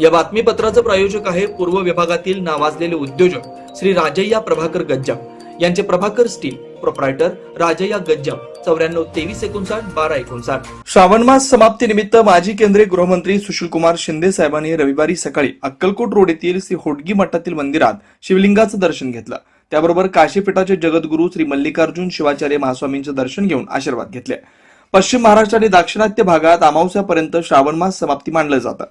या बातमीपत्राचं प्रायोजक आहे पूर्व विभागातील नावाजलेले उद्योजक श्री राजय्या प्रभाकर गज्जाम. यांचे प्रभाकर स्टील प्रोप्रायटर राजय्या गज्जाम. चौऱ्याण्णव तेवीस एकोणसाठ बारा एकोणसाठ. श्रावण मास समाप्तीनिमित्त माजी केंद्रीय गृहमंत्री सुशीलकुमार शिंदे साहेबांनी रविवारी सकाळी अक्कलकोट रोड येथील श्री होडगी मठातील मंदिरात शिवलिंगाचं दर्शन घेतलं. त्याबरोबर काशीपीठाचे जगद्गुरू श्री मल्लिकार्जुन शिवाचार्य महास्वामींचं दर्शन घेऊन आशीर्वाद घेतले. पश्चिम महाराष्ट्र आणि दाक्षिणात्य भागात अमावस्यापर्यंत श्रावण मास समाप्ती मानलं जातं.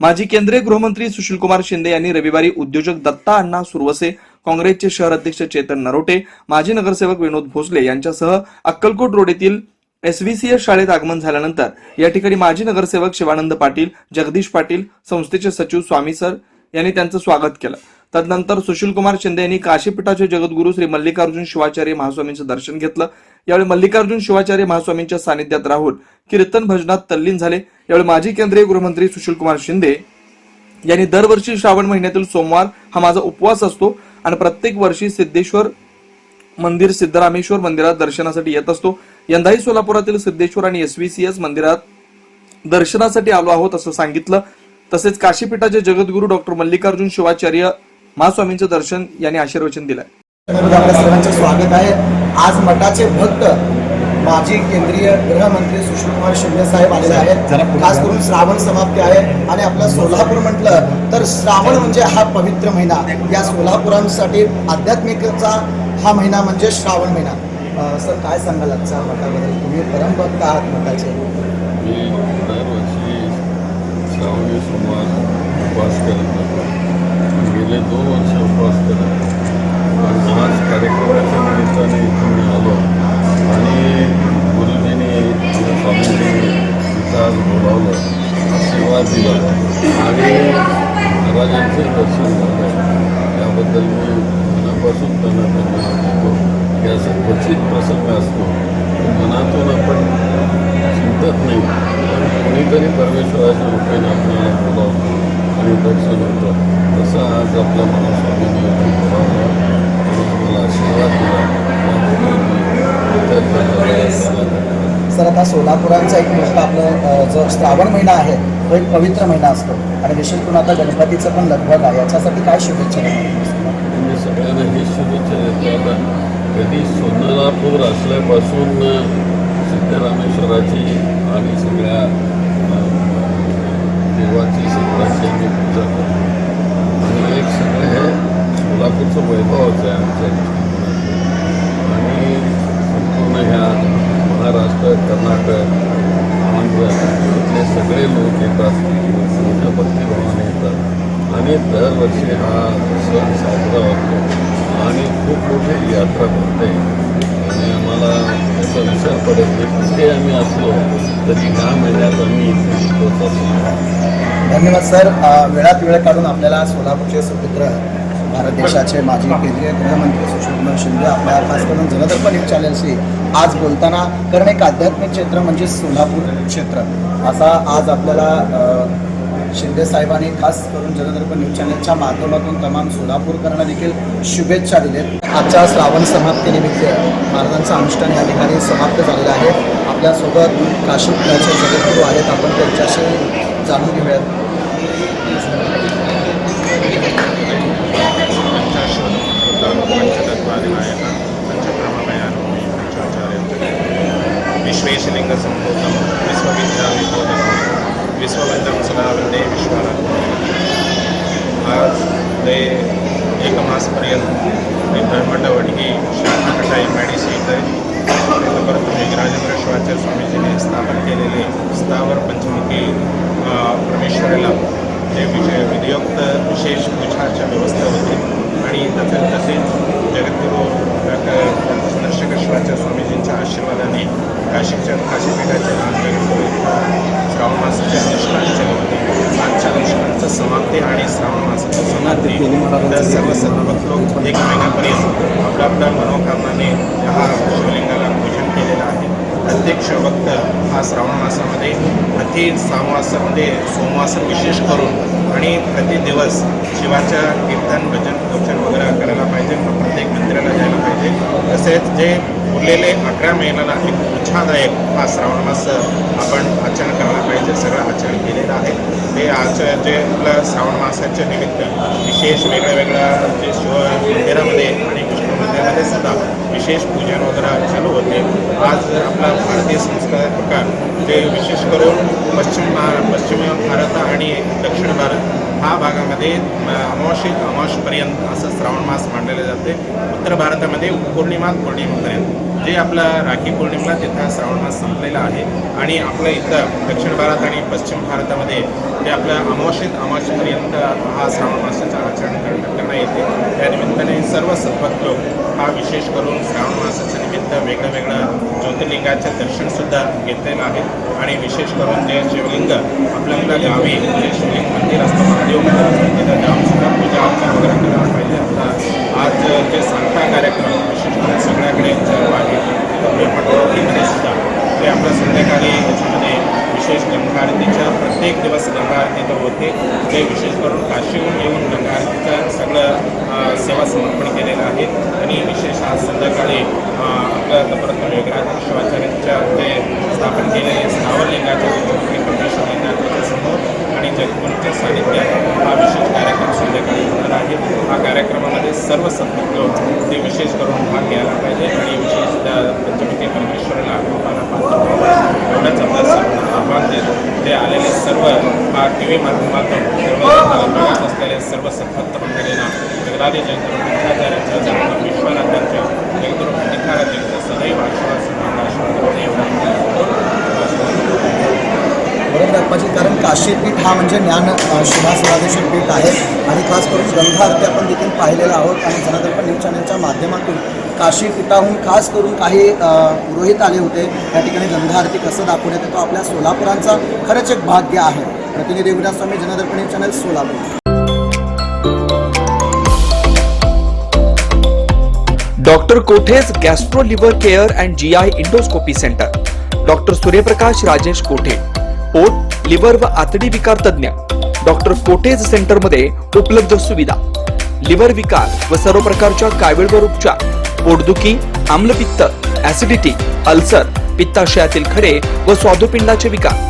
माजी केंद्रीय गृहमंत्री सुशीलकुमार शिंदे यांनी रविवारी उद्योजक दत्ता अण्णा सुरवसे काँग्रेसचे शहर अध्यक्ष चेतन नरोटे माजी नगरसेवक विनोद भोसले यांच्यासह अक्कलकोट रोड येथील एसव्हीसीएस शाळेत आगमन झाल्यानंतर या ठिकाणी माजी नगरसेवक शिवानंद पाटील जगदीश पाटील संस्थेचे सचिव स्वामी सर यांनी त्यांचं स्वागत केलं. तदनंतर सुशीलकुमार शिंदे यांनी काशीपीठाचे जगद्गुरू श्री मल्लिकार्जुन शिवाचार्य महास्वामींचं दर्शन घेतलं. यावेळी मल्लिकार्जुन शिवाचार्य महास्वामींच्या सानिध्यात राहून कीर्तन भजनात तल्लीन झाले. यावेळी माजी केंद्रीय गृहमंत्री सुशीलकुमार शिंदे यांनी दरवर्षी श्रावण महिन्यातील सोमवार हा माझा उपवास असतो आणि प्रत्येक वर्षी सिद्धेश्वर मंदिर सिद्धरामेश्वर मंदिरात दर्शनासाठी येत असतो. यंदाही सोलापुरातील सिद्धेश्वर आणि एस वी सी एस मंदिरात दर्शनासाठी आलो आहोत असं सांगितलं. तसेच काशीपीठाचे जगद्गुरू डॉक्टर मल्लिकार्जुन शिवाचार्य महास्वामींचं दर्शन यांनी आशीर्वचन दिलंय. आपल्या सर्वांचे स्वागत आहे. आज मठाचे भक्त माजी केंद्रीय गृहमंत्री सुशीलकुमार शिंदे साहेब आलेले आहेत. खास करून श्रावण समाप्ती आहे आणि आपलं सोलापूर म्हटलं तर श्रावण म्हणजे हा पवित्र महिना. या सोलापुरांसाठी आध्यात्मिकचा हा महिना म्हणजे श्रावण महिना. सर काय सांगाल आजच्या मठाबद्दल? तुम्ही परमभक्त आहात मठाचे. मी दरवर्षी श्रावणी सोमवार उपवास करत गेले दोन वर्ष उपवास करत होतो. आज कार्यक्रमाच्या निमित्ताने इथून मी आलो. आणि गुरुजींनी किंवा स्वामींनी आज बोलावलं आशीर्वाद दिला. आणि महाराजांचे दर्शन झालं. त्याबद्दल मी मनापासून त्यांना धन्यवाद देतो. की असं क्वचित प्रसंग असतो. मनातून आपण चिंतत नाही. कोणीतरी परमेश्वराच्या रूपेने आपल्याला बोलावतो. आणि दर्शन होतं. तसं आज आपल्या आशीर्वाद दिला. सर आता सोलापुरांचा एक मोठा आपलं जो श्रावण महिना आहे तो एक पवित्र महिना असतो. आणि विशेष करून आता गणपतीचं पण लगभग आहे. याच्यासाठी काय शुभेच्छा देणार? मी सगळ्यांना ही शुभेच्छा देतो. आता कधी सोनारापूर असल्यापासून सिद्धरामेश्वराची आणि सगळ्या अं, देवाची सगळ्याची आम्ही पूजा करतो आणि एक सगळं हे सोलापूरचं वैभवच आहे आमच्या दृष्टिकोनातून आणि संपूर्ण ह्या महाराष्ट्र कर्नाटक आंध्र इथले सगळे लोक येतात. मोठ्या भक्तिभावाने येतात. आणि दरवर्षी हा सण साजरा होतो. आणि खूप मोठी यात्रा भरते. आणि आम्हाला त्याचा विचार पडत नाही कुठे आम्ही असलो तरी ह्या महिन्यात आम्ही इथे धन्यवाद सर. वेळात वेळ काढून आपल्याला सोलापूरचे सुपुत्र भारत देशाचे माजी केंद्रीय गृहमंत्री सुशीलकुमार शिंदे आपल्या खास करून जनदर्पण न्यूज चॅनलशी आज बोलताना कारण एक आध्यात्मिक क्षेत्र म्हणजे सोलापूर क्षेत्र. असा आज आपल्याला शिंदे साहेबांनी खास करून जनदर्पण न्यूज चॅनलच्या माध्यमातून तमाम सोलापूरकरांना देखील शुभेच्छा दिलेत. आजच्या श्रावण समाप्तीनिमित्त महाराजांचं अनुष्ठान या ठिकाणी समाप्त झालेलं आहे. आपल्यासोबत काशी जगद्गुरू आहेत. आपण त्यांच्याशी जाणून घेऊयात. पंचाचार्य विश्वेशलिंग संभूतं विश्वविद्याविबोधकं विश्ववंदं सदा वंदे विश्वानंद आज ते एक मासपर्यंत मी धर्मटवडगी श्रावणकटा एम आय डी सी इथे परंतु मेघराजेंद्र शिवाचार्य स्वामीजीने स्थापन केलेले स्थावर पंचमुखी अ, परमेश्वराला जे विषय विधियोक्त विशेष पूजाच्या व्यवस्था होती आणि तसेच तसेच जगद्गुरू डॉक्टर दर्शक शिवाचार्य स्वामीजींच्या आशीर्वादाने काशीच्या काशीपीठाच्या नामजगद्गुरू श्रावण मासाच्या अनुष्ठानाच्या होते आजच्या अनुष्ठानाचं समाप्ती आणि श्रावण मासाचं समाप्ती तर सर्व सर्व भक्त लोक एक महिन्यापर्यंत आपल्या आपल्या मनोकामनाने हा शिवलिंगाला पूजन केलेलं आहे प्रत्येक शिवभक्त हा श्रावण मासामध्ये प्रति सामवासामध्ये सोमवास विशेष करून आणि प्रति दिवस शिवाच्या कीर्तन भजन प्रवचन वगैरे करायला पाहिजे. प्रत्येक मंदिराला जायला पाहिजे. तसेच जे उरलेले अकरा महिन्याला एक उत्साहदायक हा श्रावण मास आपण आचरण करायला पाहिजे. सगळं आचरण केलेलं आहे. ते आज जे आपलं श्रावण मासाच्या निमित्त विशेष वेगळ्या वेगळ्या जे शिव मंदिरामध्ये आणि विष्णू मंदिरामध्ये सुद्धा विशेष पूजन वगैरे चालू होते. आज आपला भारतीय संस्कार प्रकार जे विशेष करून पश्चिम भार पश्चिम भारत आणि दक्षिण भारत हा भागामध्ये अमावशी अमावस्यपर्यंत असं श्रावण मास मांडले जाते. उत्तर भारतामध्ये पौर्णिमा पौर्णिमेपर्यंत. जे आपला राखी पौर्णिमेला तिथं श्रावण मास संपलेला आहे आणि आपलं इथं दक्षिण भारत आणि पश्चिम भारतामध्ये ते आपल्या अमावशेत अमावशेपर्यंत हा श्रावण मासाचं आचरण करण्यात करण्यात येते. त्या निमित्ताने सर्व संपत लोक हा विशेष करून श्रावण मासाच्या निमित्त वेगळ्या वेगळ्या ज्योतिर्लिंगाचं दर्शनसुद्धा घेतलेलं आहे. आणि विशेष करून जे शिवलिंग आपल्या आपल्या गावी जे शिवलिंग मंदिर असतं महादेव मंदिर असतं तिथं जाऊन पूजा अर्चना वगैरे करायला पाहिजे. आता आज जे सांगता कार्यक्रम विशेष करून सगळ्याकडे आहे. पटवर्तीमध्ये सुद्धा ते आपल्या संध्याकाळी त्याच्यामध्ये विशेष गंगा आरतीच्या प्रत्येक दिवस गंगा आरती तर होते. ते विशेष करून काशीहून येऊन गंगा आरतीचं सगळं सेवा समर्पण केलेलं आहे. आणि विशेष आज संध्याकाळी आपल्या आपलं तपरत्न योगराज शिवाचार्यांच्या ते स्थापन केले स्थावर लिंगाच्या परमेश्वर लिंगाच्या समोर आणि जगगुरूच्या सानिध्यात हा विशेष कार्यक्रम संध्याकाळी होणार आहे हा कार्यक्रमामध्ये सर्व सद्भक्त लोक ते विशेष करून भाग घ्यायला पाहिजे आणि विशेष त्या पंचमुखी परमेश्वराला आम्हाला पात्र व्हावं. एवढंच आपलं सर्वांना आव्हान देतो ते आलेले सर्व हा टी व्ही माध्यमातून सर्व बघत असलेले सर्व सद्भक्त जगदादी जगदुरु विद्याचार्यांच्या जगदुरु विश्वनाथांच्या जगदुरु सदैव आशीर्वाद कारण काशीपीठ हा म्हणजे ज्ञान अ, पीठ आहे. आणि खास करून गंगा आरती आपण देखील पाहिलेलं आहोत. आणि जनादर्पण न्यूज चॅनलच्या माध्यमातून काशीपीठाहून खास करून काही पुरोहित आले होते. त्या ठिकाणी गंगा आरती कसं दाखवण्यात येतो आपल्या सोलापुरांचा खरंच एक भाग्य आहे. प्रतिनिधी Swami channel Solapur. Doctor कोठेज gastro liver care and G I endoscopy centre. Doctor Suryaprakash Rajesh Kothe पोट लिव्हर व आतडी विकार तज्ञ डॉक्टर कोठेज सेंटरमध्ये उपलब्ध सुविधा. लिव्हर विकार व सर्व प्रकारच्या कावीळवर उपचार. पोटदुखी आम्लपित्त ऍसिडिटी अल्सर पित्ताशयातील खडे व स्वादुपिंडाचे विकार.